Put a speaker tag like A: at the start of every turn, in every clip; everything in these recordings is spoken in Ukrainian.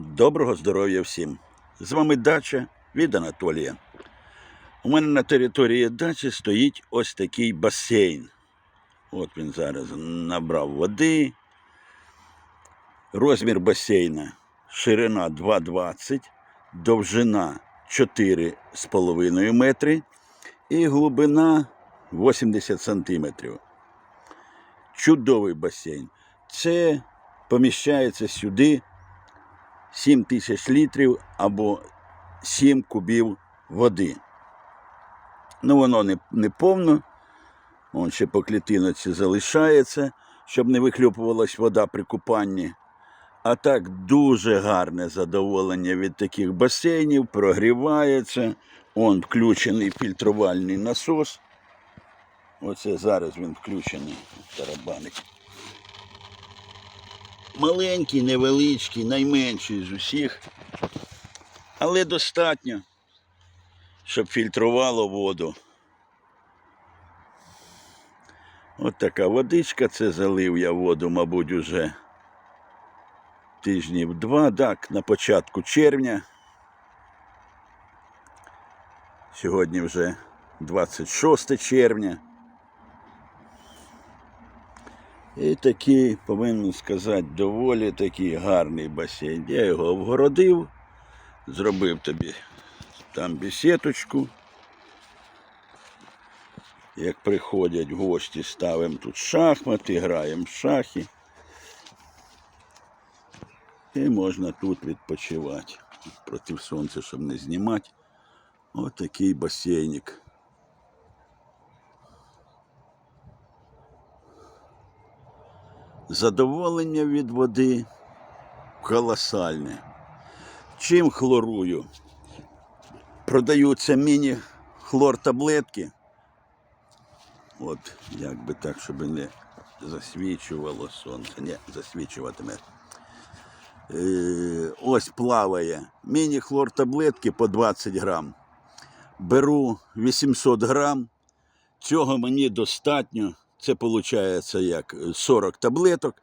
A: Доброго здоров'я всім! З вами дача від Анатолія. У мене на території дачі стоїть ось такий басейн. От він зараз набрав води. Розмір басейна ширина 2,20, довжина 4,5 метри і глибина 80 сантиметрів. Чудовий басейн. Це поміщається сюди 7 тисяч літрів або 7 кубів води. Ну, воно не, не повно, Вон ще по клітиночці залишається, щоб не вихлюпувалась вода при купанні. А так дуже гарне задоволення від таких басейнів, прогрівається. Он включений фільтрувальний насос. Оце зараз він включений тарабаник. Маленький, невеличкий, найменший з усіх, але достатньо, щоб фільтрувало воду. От така водичка, це залив я воду, мабуть, уже тижнів два, так, на початку червня. Сьогодні вже 26 червня. І такий, повинен сказати, доволі такий гарний басейн. Я його обгородив, зробив тобі там бесідочку. Як приходять гості, ставимо тут шахмати, граємо в шахи. І можна тут відпочивати. Проти сонця, щоб не знімати. Ось такий басейник. Задоволення від води колосальне. Чим хлорую? Продаються міні-хлор таблетки. От, як би так, щоб не засвічувало сонце. Ні, засвічуватиме. Е, ось плаває. Міні-хлор таблетки по 20 грам. Беру 800 грам. Цього мені достатньо. Це виходить як 40 таблеток.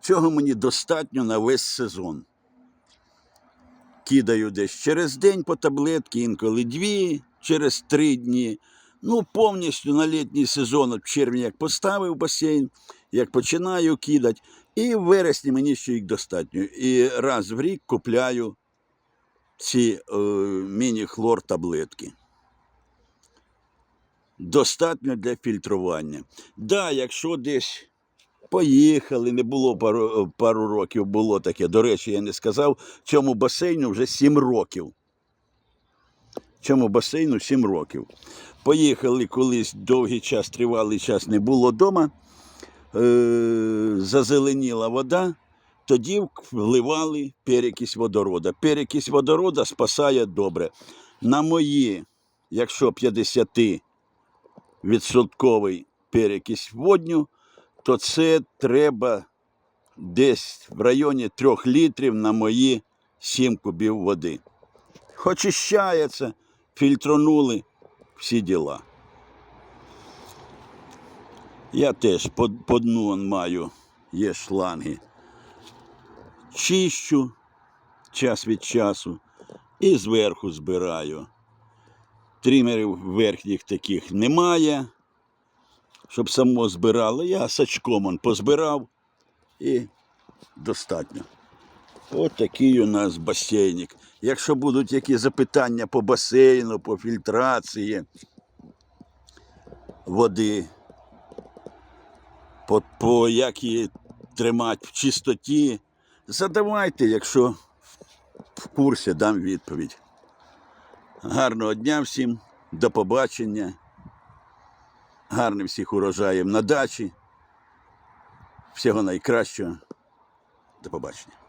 A: Цього мені достатньо на весь сезон. Кидаю десь через день по таблетки, інколи дві, через три дні. Ну, повністю на літній сезон, в червні, як поставив басейн, як починаю кидати, і в вересні мені ще їх достатньо. І раз в рік купляю ці е, міні-хлор таблетки. Достатньо для фільтрування. Да, якщо десь поїхали, не було пару, пару років, було таке. До речі, я не сказав, цьому басейну вже 7 років. Цьому басейну 7 років. Поїхали колись довгий час, тривалий час не було вдома, е- зазеленіла вода, тоді вливали перекись водорода. Перекись водорода спасає добре. На мої, якщо 50 відсотковий перекись водню, то це треба десь в районі 3 літрів на мої 7 кубів води. Очищається, фільтронули всі діла. Я теж по, по дну маю, є шланги. Чищу час від часу і зверху збираю. Трімерів верхніх таких немає, щоб само збирало. Я сачком он позбирав і достатньо. От такий у нас басейник. Якщо будуть які запитання по басейну, по фільтрації води, по, по як її тримати в чистоті, задавайте, якщо в курсі дам відповідь. Гарного дня всім, до побачення. Гарним всіх урожаєм на дачі. Всього найкращого. До побачення.